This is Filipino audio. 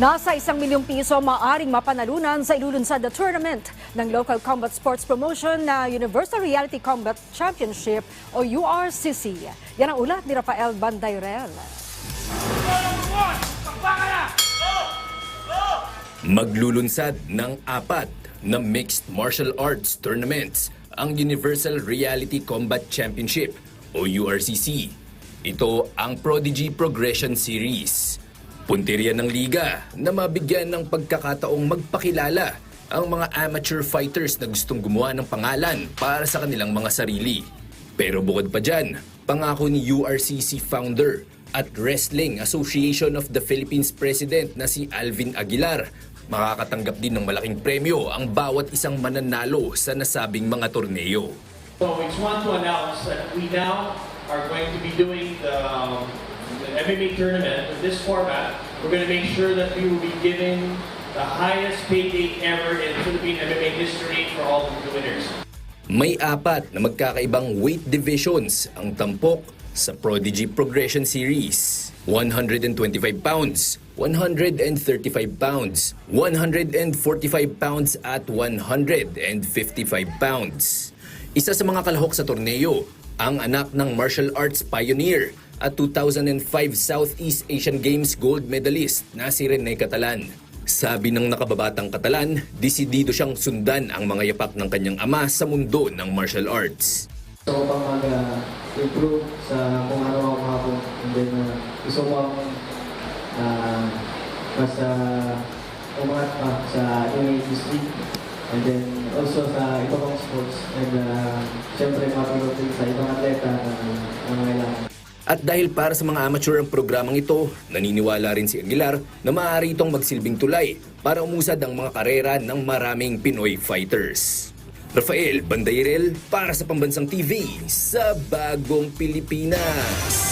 Nasa isang milyong piso maaring mapanalunan sa ilulunsad na tournament ng Local Combat Sports Promotion na Universal Reality Combat Championship o URCC. Yan ang ulat ni Rafael Bandayrel. Maglulunsad ng apat na mixed martial arts tournaments ang Universal Reality Combat Championship o URCC. Ito ang Prodigy Progression Series. Punteriya ng liga na mabigyan ng pagkakataong magpakilala ang mga amateur fighters na gustong gumawa ng pangalan para sa kanilang mga sarili. Pero bukod pa dyan, pangako ni URCC founder at Wrestling Association of the Philippines President na si Alvin Aguilar, makakatanggap din ng malaking premyo ang bawat isang mananalo sa nasabing mga torneo. So we just want to announce that we now are going to be doing the, um, the MMA tournament in this format. We're going to make sure that we will be giving the highest payday ever in Philippine MMA history for all of the winners. May apat na magkakaibang weight divisions ang tampok sa Prodigy Progression Series. 125 pounds, 135 pounds, 145 pounds at 155 pounds. Isa sa mga kalahok sa torneo, ang anak ng martial arts pioneer at 2005 Southeast Asian Games gold medalist na si Rene Catalan. Sabi ng nakababatang Katalan, disidido siyang sundan ang mga yapak ng kanyang ama sa mundo ng martial arts. Gusto ko pang mag-improve sa kung ano ako ako. And then, uh, gusto ko ang uh, mas uh, umangat pa sa MMA industry. And then, also sa iba pang sports. Matulog din sa ibang atleta na nangangailangan. At dahil para sa mga amateur ang programang ito, naniniwala rin si Aguilar na maaari itong magsilbing tulay para umusad ang mga karera ng maraming Pinoy fighters. Rafael Bandairel para sa Pambansang TV sa Bagong Pilipinas.